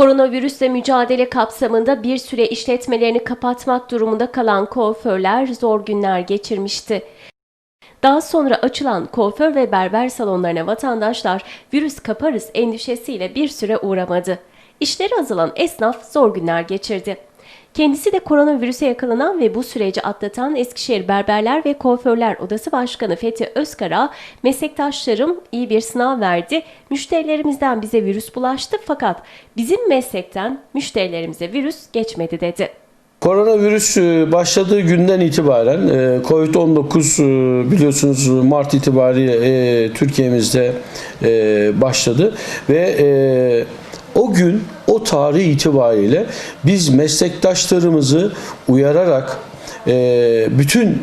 Koronavirüsle mücadele kapsamında bir süre işletmelerini kapatmak durumunda kalan kuaförler zor günler geçirmişti. Daha sonra açılan kuaför ve berber salonlarına vatandaşlar virüs kaparız endişesiyle bir süre uğramadı. İşleri azalan esnaf zor günler geçirdi. Kendisi de koronavirüse yakalanan ve bu süreci atlatan Eskişehir Berberler ve Kuaförler Odası Başkanı Fethi Özkara, meslektaşlarım iyi bir sınav verdi, müşterilerimizden bize virüs bulaştı fakat bizim meslekten müşterilerimize virüs geçmedi dedi. Koronavirüs e, başladığı günden itibaren e, Covid-19 e, biliyorsunuz Mart itibariyle Türkiye'mizde başladı ve o gün o tarih itibariyle biz meslektaşlarımızı uyararak e, bütün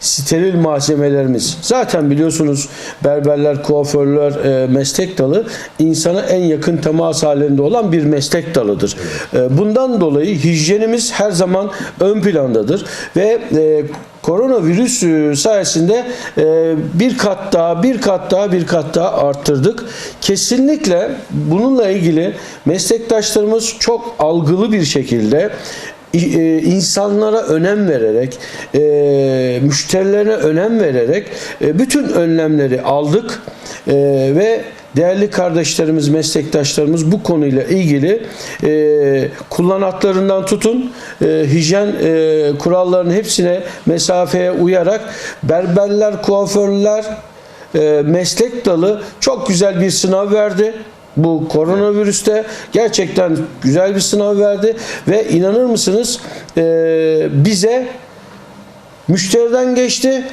steril malzemelerimiz zaten biliyorsunuz berberler, kuaförler e, meslek dalı insana en yakın temas halinde olan bir meslek dalıdır. E, bundan dolayı hijyenimiz her zaman ön plandadır ve e, koronavirüs sayesinde e, bir kat daha bir kat daha bir kat daha arttırdık. Kesinlikle bununla ilgili meslektaşlarımız çok algılı bir şekilde e, insanlara önem vererek, e, müşterilerine önem vererek bütün önlemleri aldık ve değerli kardeşlerimiz, meslektaşlarımız bu konuyla ilgili e, kullanatlarından tutun e, hijyen e, kurallarının hepsine mesafeye uyarak berberler, kuaförler, e, meslek dalı çok güzel bir sınav verdi. Bu koronavirüste gerçekten güzel bir sınav verdi ve inanır mısınız e, bize müşteriden geçti.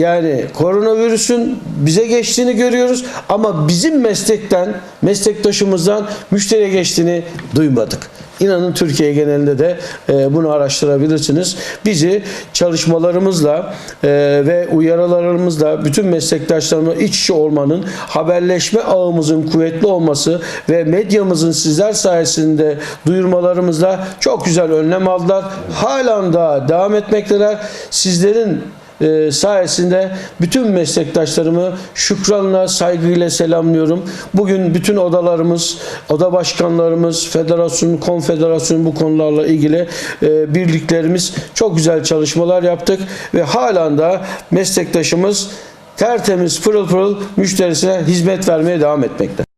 Yani koronavirüsün bize geçtiğini görüyoruz ama bizim meslekten, meslektaşımızdan müşteriye geçtiğini duymadık. İnanın Türkiye genelinde de e, bunu araştırabilirsiniz. Bizi çalışmalarımızla e, ve uyarılarımızla bütün meslektaşlarımla iç içe olmanın, haberleşme ağımızın kuvvetli olması ve medyamızın sizler sayesinde duyurmalarımızla çok güzel önlem aldılar. Halen daha devam etmekteler. Sizlerin e, sayesinde bütün meslektaşlarımı şükranla, saygıyla selamlıyorum. Bugün bütün odalarımız, oda başkanlarımız, federasyon, konfederasyon bu konularla ilgili e, birliklerimiz çok güzel çalışmalar yaptık ve halen da meslektaşımız tertemiz, pırıl pırıl müşterisine hizmet vermeye devam etmekte.